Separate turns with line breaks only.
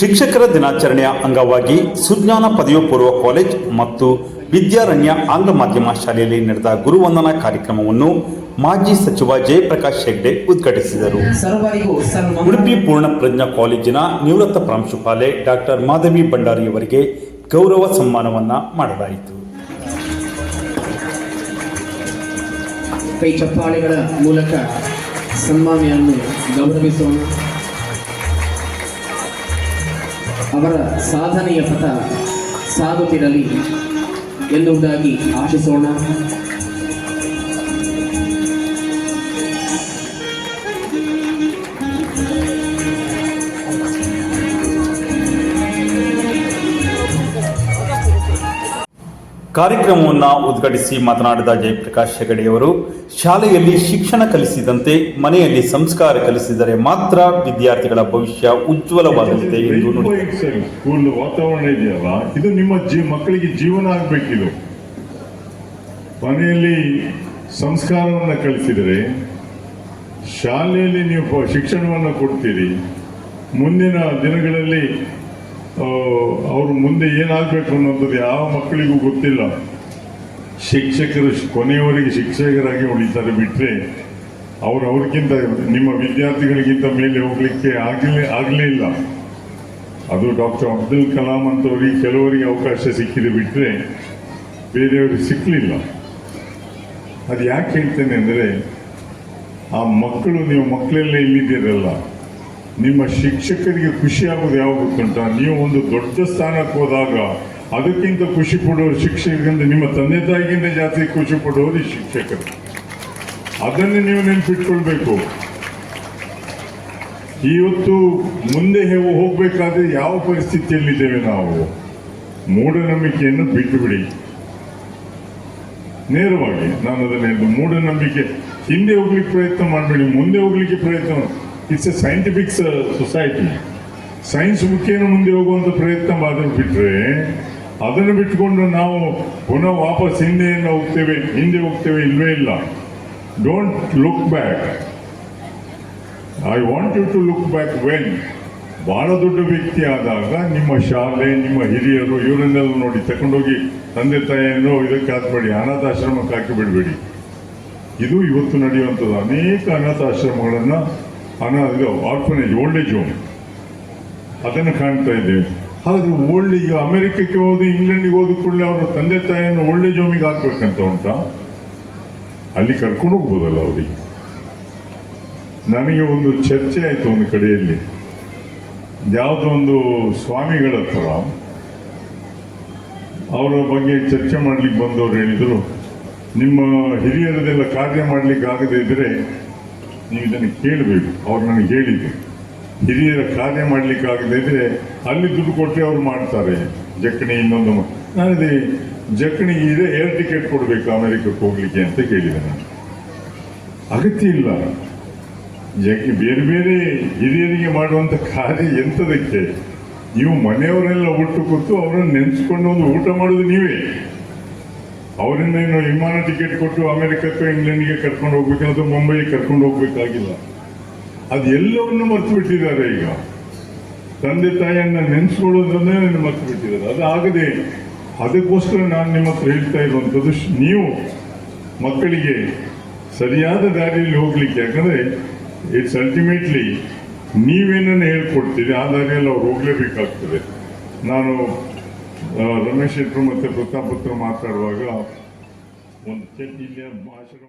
ಶಿಕ್ಷಕರ ದಿನಾಚರಣೆಯ ಅಂಗವಾಗಿ ಸುಜ್ಞಾನ ಪದವಿ ಪೂರ್ವ ಕಾಲೇಜ್ ಮತ್ತು ವಿದ್ಯಾರಣ್ಯ ಆಂಗ್ಲ ಮಾಧ್ಯಮ ಶಾಲೆಯಲ್ಲಿ ನಡೆದ ಗುರುವಂದನಾ ಕಾರ್ಯಕ್ರಮವನ್ನು ಮಾಜಿ ಸಚಿವ ಜಯಪ್ರಕಾಶ್ ಹೆಗ್ಡೆ ಉದ್ಘಾಟಿಸಿದರು. ಉಡುಪಿ ಪೂರ್ಣ ಪ್ರಜ್ಞಾ ಕಾಲೇಜಿನ ನಿವೃತ್ತ ಪ್ರಾಂಶುಪಾಲೆ ಡಾಕ್ಟರ್ ಮಾಧವಿ ಭಂಡಾರಿಯವರಿಗೆ ಗೌರವ ಸನ್ಮಾನವನ್ನು ಮಾಡಲಾಯಿತು.
ಕೈ ಚಪ್ಪಾಳೆಗಳ ಮೂಲಕ ಸನ್ಮಾನಿಯನ್ನು ಗೌರವಿಸೋಣ. ಅವರ ಸಾಧನೆಯ ಪಥ ಸಾಗುತ್ತಿರಲಿ ಎನ್ನುವುದಾಗಿ ಆಶಿಸೋಣ.
ಕಾರ್ಯಕ್ರಮವನ್ನು ಉದ್ಘಾಟಿಸಿ ಮಾತನಾಡಿದ ಜಯಪ್ರಕಾಶ್ ಹೆಗಡೆಯವರು ಶಾಲೆಯಲ್ಲಿ ಶಿಕ್ಷಣ ಕಲಿಸಿದಂತೆ ಮನೆಯಲ್ಲಿ ಸಂಸ್ಕಾರ ಕಲಿಸಿದರೆ ಮಾತ್ರ ವಿದ್ಯಾರ್ಥಿಗಳ ಭವಿಷ್ಯ ಉಜ್ವಲವಾಗಲಿದೆ ಎಂದು
ಸ್ಕೂಲ್ ವಾತಾವರಣ ಇದೆಯಲ್ಲ? ಇದು ನಿಮ್ಮ ಮಕ್ಕಳಿಗೆ ಜೀವನ ಆಗಬೇಕಿದು ಮನೆಯಲ್ಲಿ ಸಂಸ್ಕಾರವನ್ನು ಕಲಿಸಿದರೆ ಶಾಲೆಯಲ್ಲಿ ನೀವು ಶಿಕ್ಷಣವನ್ನು ಕೊಡ್ತೀರಿ. ಮುಂದಿನ ದಿನಗಳಲ್ಲಿ ಅವರು ಮುಂದೆ ಏನಾಗಬೇಕು ಅನ್ನೋಂಥದ್ದು ಯಾವ ಮಕ್ಕಳಿಗೂ ಗೊತ್ತಿಲ್ಲ. ಶಿಕ್ಷಕರು ಕೊನೆಯವರೆಗೆ ಶಿಕ್ಷಕರಾಗಿ ಉಳಿತಾರೆ ಬಿಟ್ಟರೆ ಅವರು ಅವ್ರಿಗಿಂತ ನಿಮ್ಮ ವಿದ್ಯಾರ್ಥಿಗಳಿಗಿಂತ ಮೇಲೆ ಹೋಗಲಿಕ್ಕೆ ಆಗಲೇ ಆಗಲೇ ಇಲ್ಲ. ಅದು ಡಾಕ್ಟರ್ ಅಬ್ದುಲ್ ಕಲಾಂ ಅಂತವರಿಗೆ ಕೆಲವರಿಗೆ ಅವಕಾಶ ಸಿಕ್ಕಿದೆ ಬಿಟ್ಟರೆ ಬೇರೆಯವ್ರಿಗೆ ಸಿಕ್ಕಲಿಲ್ಲ ಅದು ಯಾಕೆ ಹೇಳ್ತೇನೆ ಅಂದರೆ, ಆ ಮಕ್ಕಳು ನೀವು ಮಕ್ಕಳೆಲ್ಲ ಇಲ್ಲಿದ್ದೀರಲ್ಲ ನಿಮ್ಮ ಶಿಕ್ಷಕರಿಗೆ ಖುಷಿ ಆಗೋದು ಯಾವಾಗ ಕಂಟ ನೀವು ಒಂದು ದೊಡ್ಡ ಸ್ಥಾನಕ್ಕೆ ಹೋದಾಗ ಅದಕ್ಕಿಂತ ಖುಷಿ ಪಡೋರು ಶಿಕ್ಷಕರಿಂದ ನಿಮ್ಮ ತಂದೆ ತಾಯಿಗಿಂತ ಜಾಸ್ತಿ ಖುಷಿ ಪಡೋರು ಈ ಶಿಕ್ಷಕರು. ಅದನ್ನು ನೀವು ನೆನ್ಪಿಟ್ಕೊಳ್ಬೇಕು. ಇವತ್ತು ಮುಂದೆ ಹೋಗ್ಬೇಕಾದ್ರೆ ಯಾವ ಪರಿಸ್ಥಿತಿಯಲ್ಲಿದ್ದೇವೆ ನಾವು? ಮೂಢನಂಬಿಕೆಯನ್ನು ಬಿಟ್ಟು ಬಿಡಿ ನೇರವಾಗಿ ನಾನು ಅದನ್ನ ಮೂಢನಂಬಿಕೆ. ಹಿಂದೆ ಹೋಗ್ಲಿಕ್ಕೆ ಪ್ರಯತ್ನ ಮಾಡಬೇಡಿ, ಮುಂದೆ ಹೋಗ್ಲಿಕ್ಕೆ ಪ್ರಯತ್ನ it's a scientific society science ಮುಖೇನ ಮುಂದೆ ಹೋಗುವಂತ ಪ್ರಯತ್ನ ಮಾಡಲು ಬಿಟ್ಟರೆ ಅದನ್ನು ಬಿಟ್ಕೊಂಡು ನಾವು ಪುನಃ ವಾಪಸ್ ಹಿಂದೆಯಿಂದ ಹೋಗ್ತೇವೆ, ಹಿಂದೆ ಹೋಗ್ತೇವೆ ಇಲ್ವೇ ಇಲ್ಲ. Don't look back I want you to look back when ಬಹಳ ದೊಡ್ಡ ವ್ಯಕ್ತಿ ಆದಾಗ ನಿಮ್ಮ ಶಾಲೆ, ನಿಮ್ಮ ಹಿರಿಯರು ಇವರನ್ನೆಲ್ಲ ನೋಡಿ ತಗೊಂಡೋಗಿ, ತಂದೆ ತಾಯಿಯನ್ನು ಇದಕ್ಕೆ ಹಾಕ್ಬೇಡಿ ಅನಾಥಾಶ್ರಮಕ್ಕೆ ಹಾಕಿ ಬಿಡಬೇಡಿ. ಇದು ಇವತ್ತು ನಡೆಯುವಂಥದ್ದು. ಅನೇಕ ಅನಾಥಾಶ್ರಮಗಳನ್ನು ಅನಾ ಇದು ಆರ್ಫನೇಜ್ ಓಲ್ಡ್ ಏಜ್ ಹೋಮ್ ಅದನ್ನು ಕಾಣ್ತಾ ಇದ್ದೇವೆ ಹಾಗಾದ್ರೆ ಓಲ್ಡ್ ಈಗ ಅಮೆರಿಕಕ್ಕೆ ಹೋದು, ಇಂಗ್ಲೆಂಡಿಗೆ ಹೋದ ಕೂಡಲೇ ಅವರ ತಂದೆ ತಾಯಿಯನ್ನು ಓಲ್ಡ್ ಏಜ್ ಹೋಮಿಗೆ ಹಾಕ್ಬೇಕಂತ ಉಂಟಾ? ಅಲ್ಲಿ ಕರ್ಕೊಂಡು ಹೋಗ್ಬೋದಲ್ಲ ಅವರಿಗೆ? ನನಗೆ ಒಂದು ಚರ್ಚೆ ಆಯಿತು ಒಂದು ಕಡೆಯಲ್ಲಿ. ಯಾವುದೋ ಒಂದು ಸ್ವಾಮಿಗಳ ಹತ್ರ. ಅವರ ಬಗ್ಗೆ ಚರ್ಚೆ ಮಾಡ್ಲಿಕ್ಕೆ ಬಂದವರು ಹೇಳಿದರು, ನಿಮ್ಮ ಹಿರಿಯರದೆಲ್ಲ ಕಾರ್ಯ ಮಾಡಲಿಕ್ಕೆ ಆಗದೇ ಇದ್ರೆ ನೀವು ಇದನ್ನು ಕೇಳಬೇಕು, ಅವ್ರು ನನಗೆ ಹೇಳಿದ್ದು. ಹಿರಿಯರ ಕಾರ್ಯ ಮಾಡಲಿಕ್ಕೆ ಇದ್ರೆ ಅಲ್ಲಿ ದುಡ್ಡು ಕೊಟ್ಟರೆ ಅವ್ರು ಮಾಡ್ತಾರೆ. ಜಕ್ಕಣಿ ಇನ್ನೊಂದು ನಾನು ನಾನಿದೆ ಜಕ್ಕಣಿಗೆ ಇದೆ ಏರ್ ಟಿಕೆಟ್ ಕೊಡಬೇಕು ಅಮೆರಿಕಕ್ಕೆ ಹೋಗ್ಲಿಕ್ಕೆ ಅಂತ ಕೇಳಿದೆ ನಾನು. ಅಗತ್ಯ ಇಲ್ಲ. ಜಕ್ಕಿ ಬೇರೆ ಬೇರೆ ಹಿರಿಯರಿಗೆ ಮಾಡುವಂಥ ಕಾರ್ಯ ಎಂಥದಕ್ಕೆ ನೀವು ಮನೆಯವರೆಲ್ಲ ಒಟ್ಟು ಕೂತು ಅವರನ್ನು ನೆನೆಸ್ಕೊಂಡು ಒಂದು ಊಟ ಮಾಡೋದು ನೀವೇ. ಅವರಿಂದ ಇನ್ನು ವಿಮಾನ ಟಿಕೆಟ್ ಕೊಟ್ಟು ಅಮೆರಿಕಕ್ಕೆ ಇಂಗ್ಲೆಂಡ್ಗೆ ಕರ್ಕೊಂಡು ಹೋಗ್ಬೇಕು ಅಥವಾ ಮುಂಬೈಗೆ ಕರ್ಕೊಂಡು ಹೋಗ್ಬೇಕಾಗಿಲ್ಲ. ಅದು ಎಲ್ಲವನ್ನು ಮರ್ತು ಬಿಟ್ಟಿದ್ದಾರೆ ಈಗ. ತಂದೆ ತಾಯಿಯನ್ನ ನೆನೆಸ್ಕೊಳ್ಳೋದನ್ನೇ ಮರ್ತು ಬಿಟ್ಟಿದ್ದಾರೆ. ಅದು ಆಗದೆ ಅದಕ್ಕೋಸ್ಕರ ನಾನು ನಿಮ್ಮ ಹತ್ರ ಹೇಳ್ತಾ ಇರುವಂಥದ್ದು ನೀವು ಮಕ್ಕಳಿಗೆ ಸರಿಯಾದ ದಾರಿಯಲ್ಲಿ ಹೋಗ್ಲಿಕ್ಕೆ, ಯಾಕಂದ್ರೆ ಇಟ್ಸ್ ಅಲ್ಟಿಮೇಟ್ಲಿ ನೀವೇನನ್ನು ಹೇಳ್ಕೊಡ್ತೀರಿ, ಆ ದಾರಿಯಲ್ಲಿ ಅವ್ರು ಹೋಗ್ಲೇಬೇಕಾಗ್ತದೆ. ನಾನು ರಮೇಶ್ ಶೆಟ್ಟರು ಮತ್ತೆ ಪ್ರತಾಪ್ ಹತ್ರ ಮಾತಾಡುವಾಗ ಒಂದು ಚಟ್ನಿ ಭಾಷಣ